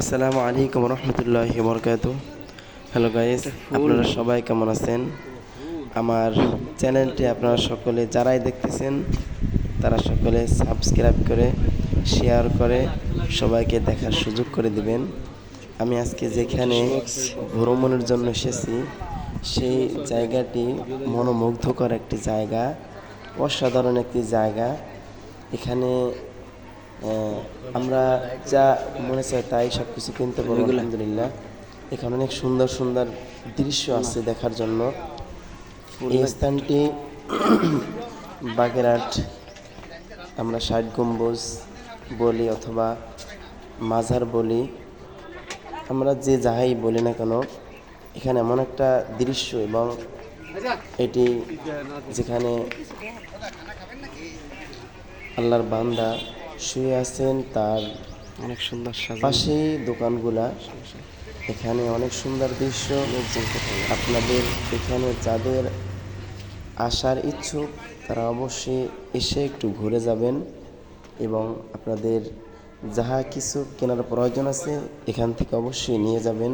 আসসালামু আলাইকুম রহমতুল্লাহ বরকাত। হ্যালো গাইস আপনারা সবাই কেমন আছেন? আমার চ্যানেলটি আপনারা সকলে যারাই দেখতেছেন, তারা সকলে সাবস্ক্রাইব করে শেয়ার করে, সবাইকে দেখার সুযোগ করে দিবেন। আমি আজকে যেখানে ভ্রমণের জন্য এসেছি, সেই জায়গাটি মনোমুগ্ধকর একটি জায়গা, অসাধারণ একটি জায়গা। এখানে আমরা যা মনে চাই তাই সব কিছু কিনতে পারব আলহামদুলিল্লাহ। এখানে অনেক সুন্দর সুন্দর দৃশ্য আছে দেখার জন্য। এই স্থানটি বাগেরহাট আমরা ষাট গম্বুজ বলি অথবা মাজার বলি। আমরা যে যাহাই বলি না কেন এখানে এমন একটা দৃশ্য এবং এটি যেখানে আল্লাহর বান্দা শুয়ে আছেন তার অনেক সুন্দর সাজা পাশেই দোকানগুলা। এখানে অনেক সুন্দর দৃশ্য। আপনাদের এখানে যাদের আসার ইচ্ছুক তারা অবশ্যই এসে একটু ঘুরে যাবেন এবং আপনাদের যাহা কিছু কেনার প্রয়োজন আছে এখান থেকে অবশ্যই নিয়ে যাবেন।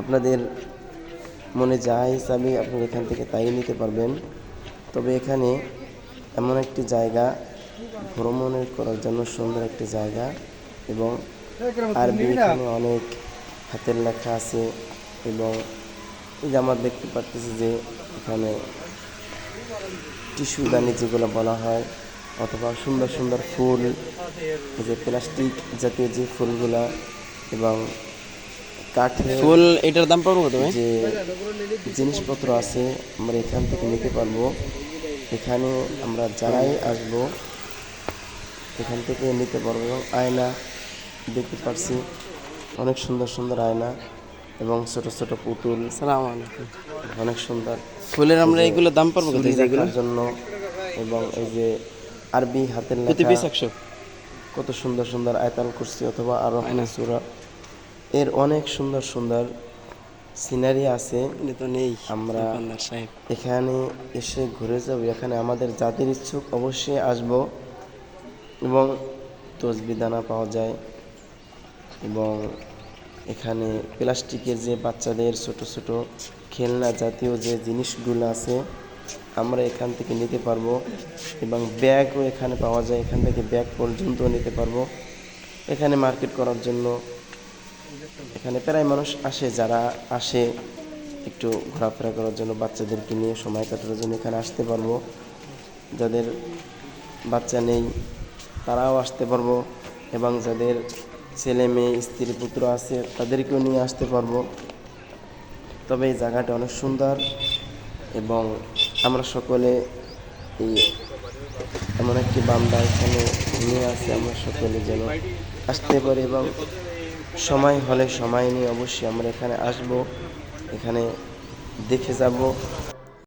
আপনাদের মনে যা হিসাবে আপনারা এখান থেকে তাই নিতে পারবেন। তবে এখানে এমন একটি জায়গা ভ্রমণের করার জন্য সুন্দর একটি জায়গা এবং আরবি এখানে অনেক হাতের লেখা আছে এবং এই যে আমরা দেখতে পারতেছি যে এখানে টিস্যু দানি যেগুলো বলা হয় অথবা সুন্দর সুন্দর ফুল যে প্লাস্টিক জাতীয় যে ফুলগুলা এবং কাঠের ফুল এটার দাম পড়ব কত ভাই? যে জিনিসপত্র আছে আমরা এখান থেকে নিতে পারব। এখানে আমরা যারাই আসব এখান থেকে নিতে পারব এবং আয়না দেখতে পারছি। অনেক সুন্দর সুন্দর আয়না এবং ছোট ছোট পুতুল। সালাম আলাইকুম। অনেক সুন্দর। ফুলের আমরা এগুলো দাম রাখার জন্য এবং এই যে আরবি হাতের লেখা কত সুন্দর সুন্দর আয়তাল কুরসি অথবা আরও সুরা এর অনেক সুন্দর সুন্দর সিনারি আছে। তো নেই আমরা সাহেব। এখানে এসে ঘুরে যাব। এখানে আমাদের জাতির ইচ্ছুক অবশ্যই আসব। এবং তসবি দানা পাওয়া যায় এবং এখানে প্লাস্টিকের যে বাচ্চাদের ছোট ছোট খেলনা জাতীয় যে জিনিসগুলো আছে, আমরা এখান থেকে নিতে পারব এবং ব্যাগও এখানে পাওয়া যায়। এখান থেকে ব্যাগ পর্যন্ত নিতে পারব। এখানে মার্কেট করার জন্য এখানে প্রায় মানুষ আসে, যারা আসে একটু ঘোরাফেরা করার জন্য, বাচ্চাদেরকে নিয়ে সময় কাটানোর জন্য এখানে আসতে পারব। যাদের বাচ্চা নেই তারাও আসতে পারব এবং যাদের ছেলে মেয়ে, স্ত্রী, পুত্র আছে, তাদেরকেও নিয়ে আসতে পারব। তবে এই জায়গাটা অনেক সুন্দর এবং আমরা সকলে এই এমন একটি বান্দা এখানে নিয়ে আসে, আমরা সকলে যেন আসতে পারি এবং সময় হলে সময় নিয়ে অবশ্যই আমরা এখানে আসব, এখানে দেখে যাব।